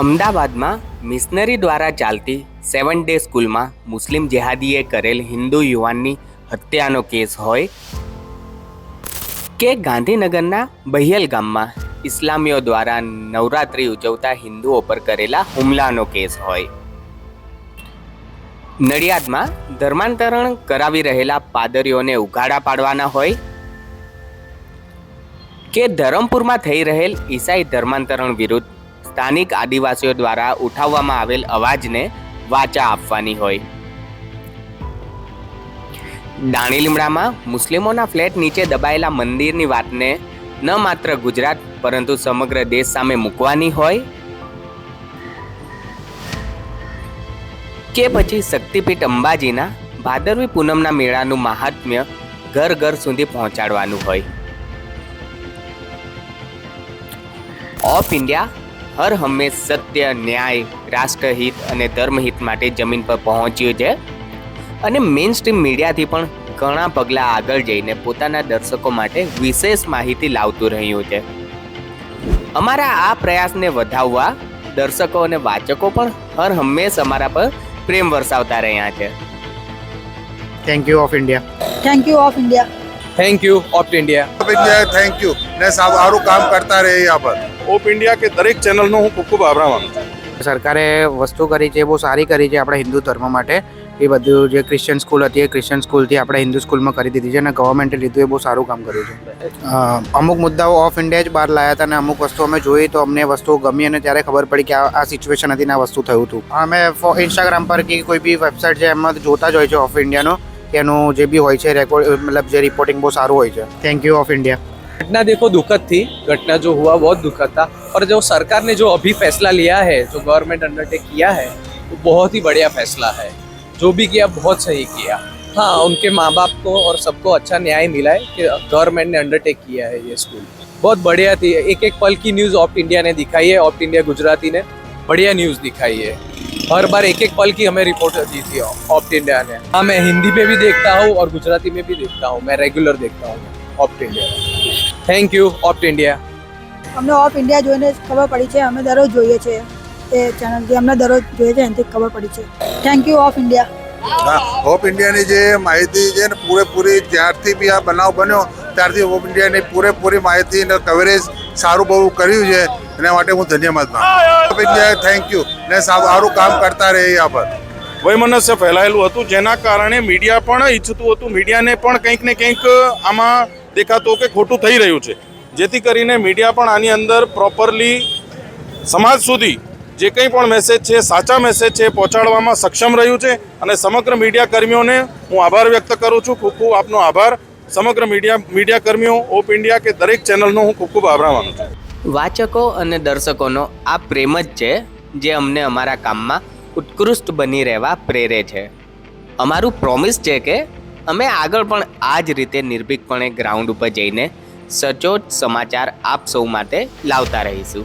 અમદાવાદમાં મિશનરી દ્વારા ચાલતી સેવન ડે સ્કૂલમાં મુસ્લિમ જેહાદીએ કરેલ હિન્દુ યુવાનની હત્યાનો કેસ હોય કે ગાંધીનગરના બહિયલ ગામમાં ઇસ્લામીઓ દ્વારા નવરાત્રિ ઉજવતા હિન્દુઓ પર કરેલા હુમલાનો કેસ હોય. નડિયાદમાં ધર્માંતરણ કરાવી રહેલા પાદરીઓને ઉઘાડા પાડવાના હોય કે ધરમપુરમાં થઈ રહેલ ઈસાઈ ધર્માંતરણ વિરુદ્ધ સ્થાનિક આદિવાસીઓ દ્વારા ઉઠાવવામાં આવેલ અવાજને વાચા આપવાની હોય. દાણી લીમડામાં મુસ્લિમોના ફ્લેટ નીચે દબાયેલા મંદિરની વાતને ન માત્ર ગુજરાત, પરંતુ સમગ્ર દેશ સામે મૂકવાની હોય? કે પછી શક્તિપીઠ અંબાજીના ભાદરવી પૂનમના મેળાનું મહાત્મ્ય ઘર ઘર સુધી પહોંચાડવાનું હોય? ઓફ ઇન્ડિયા હર હંમેશ સત્ય ન્યાય રાષ્ટ્રહિત અને ધર્મહિત માટે જમીન પર પહોંચ્યું છે. અને મેઇન સ્ટ્રીમ મીડિયાથી પણ ઘણા પગલાં આગળ જઈને પોતાના દર્શકો માટે વિશેષ માહિતી લાવતું રહ્યું છે. અમારા આ પ્રયાસને વધાવવા દર્શકો અને વાચકો પણ હર હંમેશ અમારા પર પ્રેમ વરસાવતા રહ્યા છે. Thank you of India thank you of India thank you of India OpIndia thank you ને સારું કામ કરતા રહે યહાં પર. ઓપ ઇન્ડિયા કે દરેક ચેનલનો હું ખૂબ ખૂબ આભાર માનું છું. સરકારે વસ્તુ કરી છે બહુ સારી કરી છે આપણા હિન્દુ ધર્મ માટે. એ બધું જે ક્રિશ્ચિયન સ્કૂલ હતી એ ક્રિશ્ચિયન સ્કૂલથી આપણે હિન્દુ સ્કૂલમાં કરી દીધી છે અને ગવર્મેન્ટે લીધું એ બહુ સારું કામ કર્યું છે. અમુક મુદ્દાઓ ઓફ ઇન્ડિયા જ બહાર લાયા હતા અને અમુક વસ્તુ અમે જોઈ તો અમને વસ્તુ ગમી અને ત્યારે ખબર પડી કે આ સિચ્યુએશન હતી ને આ વસ્તુ થયું હતું. અમે ઇન્સ્ટાગ્રામ પર કે કોઈ બી વેબસાઇટ છે એમાં જોતા જ હોય છે ઓફ ઇન્ડિયાનો એનું જે બી હોય છે રેકોર્ડ મતલબ જે રિપોર્ટિંગ બહુ સારું હોય છે થેન્ક યુ ઓફ ઇન્ડિયા घटना देखो दुखद थी घटना जो हुआ बहुत दुखद था और जो सरकार ने जो अभी फैसला लिया है जो गवर्नमेंट अंडरटेक किया है वो बहुत ही बढ़िया फैसला है जो भी किया बहुत सही किया हाँ उनके माँ बाप को और सबको अच्छा न्याय मिला है कि गवर्नमेंट ने अंडरटेक किया है ये स्कूल बहुत बढ़िया थी एक एक पल की न्यूज़ ऑफ इंडिया ने दिखाई है ऑफ इंडिया गुजराती ने बढ़िया न्यूज़ दिखाई है हर बार एक एक पल की हमें रिपोर्ट दी थी ऑफ इंडिया ने हाँ मैं हिंदी में भी देखता हूँ और गुजराती में भी देखता हूँ मैं रेगुलर देखता हूँ of India thank you of India અમને ઓફ ઇન્ડિયા જોઈને જ ખબર પડી છે અમે દરરોજ જોઈએ છે એ ચેનલથી અમને દરરોજ જોઈએ છે એનાથી ખબર પડી છે થેન્ક યુ ઓફ ઇન્ડિયા હા ઓફ ઇન્ડિયાની જે માહિતી છે ને પૂરેપૂરી જ્યારથી બી આ બનાવ બન્યો ત્યારથી ઓફ ઇન્ડિયાની પૂરેપૂરી માહિતી અને કવરેજ સારું બહુ કર્યું છે એના માટે હું ધન્યવાદ માનું ઇન્ડિયા થેન્ક યુ ને સારું કામ કરતા રહે यहाँ પર. વૈમનસ્ય ફેલાયેલું હતું, જેના કારણે મીડિયા પણ ઈચ્છતું હતું. મીડિયાને પણ કંઈક ને કંઈક આમાં દેખાતું કે ખોટું થઈ રહ્યું છે. જેથી કરીને મીડિયા પણ આની અંદર પ્રોપરલી સમાજ સુધી જે કંઈ પણ મેસેજ છે, સાચા મેસેજ છે, પહોંચાડવામાં સક્ષમ રહ્યું છે. અને સમગ્ર મીડિયા કર્મીઓને હું આભાર વ્યક્ત કરું છું. ખૂબ ખૂબ આપનો આભાર. સમગ્ર મીડિયા મીડિયા કર્મીઓ ઓપ ઇન્ડિયા કે દરેક ચેનલનો હું ખૂબ ખૂબ આભાર માનું છું. વાચકો અને દર્શકોનો આ પ્રેમ જ છે, જે અમને અમારા કામમાં ઉત્કૃષ્ટ બની રહેવા પ્રેરે છે. અમારું પ્રોમિસ છે કે અમે આગળ પણ આ જ રીતે નિર્ભીકપણે ગ્રાઉન્ડ ઉપર જઈને સચોટ સમાચાર આપ સૌ માટે લાવતા રહીશું.